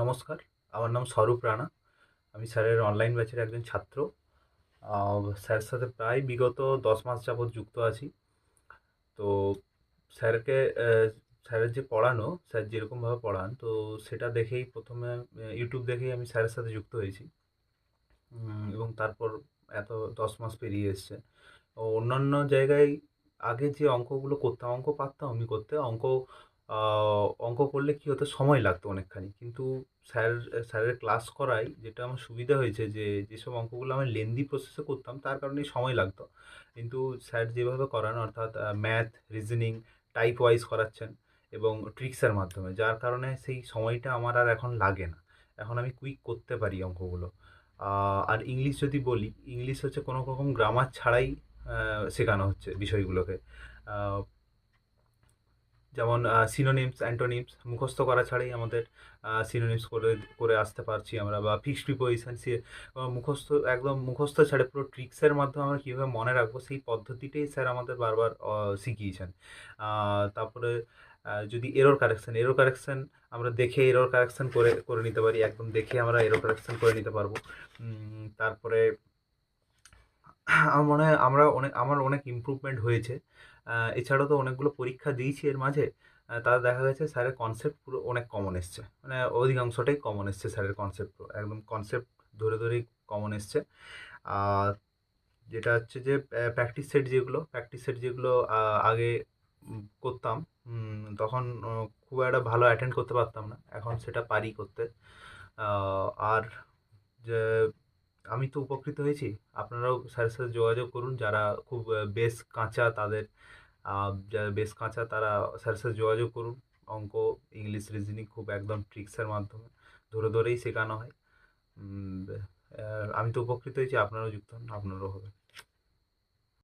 নমস্কার। আমার নাম স্বরূপ রানা। আমি স্যারের অনলাইন ব্যাচের একজন ছাত্র। স্যারের সাথে প্রায় বিগত ১০ মাস যাবৎ যুক্ত আছি। তো স্যারকে স্যারের যে পড়ানো, স্যার যেরকমভাবে পড়ান তো সেটা দেখেই প্রথমে ইউটিউব দেখেই আমি স্যারের সাথে যুক্ত হয়েছি। এবং তারপর এত ১০ মাস পেরিয়ে এসছে। অন্যান্য জায়গায় আগে যে অঙ্কগুলো করতাম, অঙ্ক পারতাম আমি করতে। অঙ্ক অঙ্ক করলে কি হতো সময় লাগতো অনেকখানি। কিন্তু স্যার স্যারের ক্লাস করায় যেটা আমার সুবিধা হয়েছে যে, যেসব অঙ্কগুলো আমি লেন্দি প্রসেস করতাম তার কারণেই সময় লাগতো। কিন্তু স্যার যেভাবে করান অর্থাৎ ম্যাথ, রিজনিং, টাইপ ওয়াইজ করাচ্ছেন এবং ট্রিক্সের মাধ্যমে যার কারণে সেই সময়টা আমার আর এখন লাগে না। এখন আমি কুইক করতে পারি অঙ্কগুলো। আর ইংলিশ যদি বলি, ইংলিশ হচ্ছে কোনো রকম গ্রামার ছাড়াই শেখানো হচ্ছে বিষয়গুলোকে। যেমন সিনোনিমস, অ্যান্টোনিমস মুখস্থ করা ছাড়াই আমাদের সিনোনিমস করে করে আসতে পারছি আমরা বা ফিক্সড প্রিপোজিশন সে মুখস্থ একদম মুখস্থ ছাড়ে পুরো ট্রিক্সের মাধ্যমে আমরা কীভাবে মনে রাখব সেই পদ্ধতিটাই স্যার আমাদের বারবার শিখিয়েছেন। তারপরে যদি এরর কারেকশন, এরর কারেকশন আমরা দেখে এরর কারেকশন করে করে নিতে পারি। একদম দেখে আমরা এরর কারেকশন করে নিতে পারব। তারপরে আমার মনে হয় আমরা অনেক আমার অনেক ইমপ্রুভমেন্ট হয়েছে। এছাড়াও তো অনেকগুলো পরীক্ষা দিয়েছি এর মাঝে। তাতে দেখা গেছে স্যারের কনসেপ্ট পুরো অনেক কমন এসছে। মানে অধিকাংশটাই কমন এসছে স্যারের কনসেপ্ট। একদম কনসেপ্ট ধরে, ধরেই কমন এসছে। আর যেটা হচ্ছে যে প্র্যাকটিস সেট যেগুলো, প্র্যাকটিস সেট যেগুলো আগে করতাম তখন খুব একটা ভালো অ্যাটেন্ড করতে পারতাম না। এখন সেটা পারি করতে। আর যে আমি তো উপকৃত হয়েছি। আপনারাও স্যারের সাথে যোগাযোগ করুন। যারা খুব বেশ কাঁচা তাদের যারা বেশ কাঁচা তারা স্যারের সাথে যোগাযোগ করুন। অঙ্ক, ইংলিশ, রিজনিং খুব একদম ট্রিক্সের মাধ্যমে ধরে, ধরেই শেখানো হয়। আমি তো উপকৃত হয়েছি। আপনারাও যুক্ত হন, আপনারাও হবেন।